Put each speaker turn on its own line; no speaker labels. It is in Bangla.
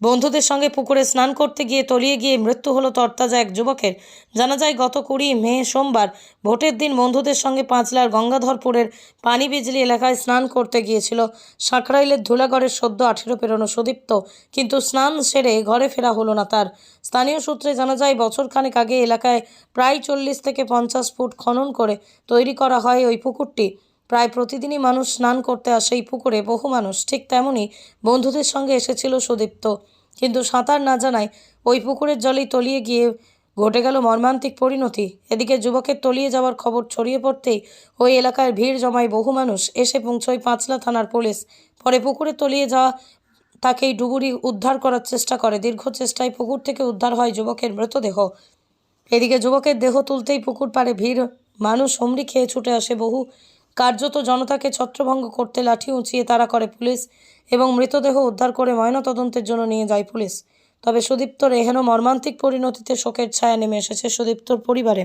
বন্ধুদের সঙ্গে পুকুরে স্নান করতে গিয়ে তলিয়ে গিয়ে মৃত্যু হলো তরতাজা এক যুবকের। জানা যায়, গত কুড়ি মে সোমবার ভোটের দিন বন্ধুদের সঙ্গে পাঁচলার গঙ্গাধরপুরের পানি বিজলি এলাকায় স্নান করতে গিয়েছিল। সাঁকরাইলের ধুলাগড়ের সদ্য আঠেরো পেরোনো সুদীপ্ত, কিন্তু স্নান সেরে ঘরে ফেরা হলো না তার। স্থানীয় সূত্রে জানা যায় বছরখানেক আগে এলাকায় প্রায় চল্লিশ থেকে পঞ্চাশ ফুট খনন করে তৈরি করা হয় ওই পুকুরটি। প্রায় প্রতিদিনই মানুষ স্নান করতে আসে এই পুকুরে, বহু মানুষ। ঠিক তেমনই বন্ধুদের সঙ্গে এসেছিল সুদীপ্ত। কিন্তু সাঁতার না জানায় ওই পুকুরের জলেই তলিয়ে গিয়ে ঘটে গেল মর্মান্তিক পরিণতি। এদিকে যুবকের তলিয়ে যাওয়ার খবর ছড়িয়ে পড়তেই ওই এলাকায় ভিড় জমায় বহু মানুষ। এসে পৌঁছয় পাঁচলা থানার পুলিশ। পরে পুকুরে তলিয়ে যাওয়া তাকেই ডুবুরি উদ্ধার করার চেষ্টা করে। দীর্ঘ চেষ্টায় পুকুর থেকে উদ্ধার হয় যুবকের মৃতদেহ। এদিকে যুবকের দেহ তুলতেই পুকুর পাড়ে ভিড়। মানুষ হুমড়ি খেয়ে ছুটে আসে বহু কার্যত জনতাকে ছত্রভঙ্গ করতে লাঠি উঁচিয়ে তারা করে পুলিশ এবং মৃতদেহ উদ্ধার করে ময়নাতদন্তের জন্য নিয়ে যায় পুলিশ। তবে সুদীপ্তর এহেন মর্মান্তিক পরিণতিতে শোকের ছায়া নেমে এসেছে সুদীপ্তর পরিবারে।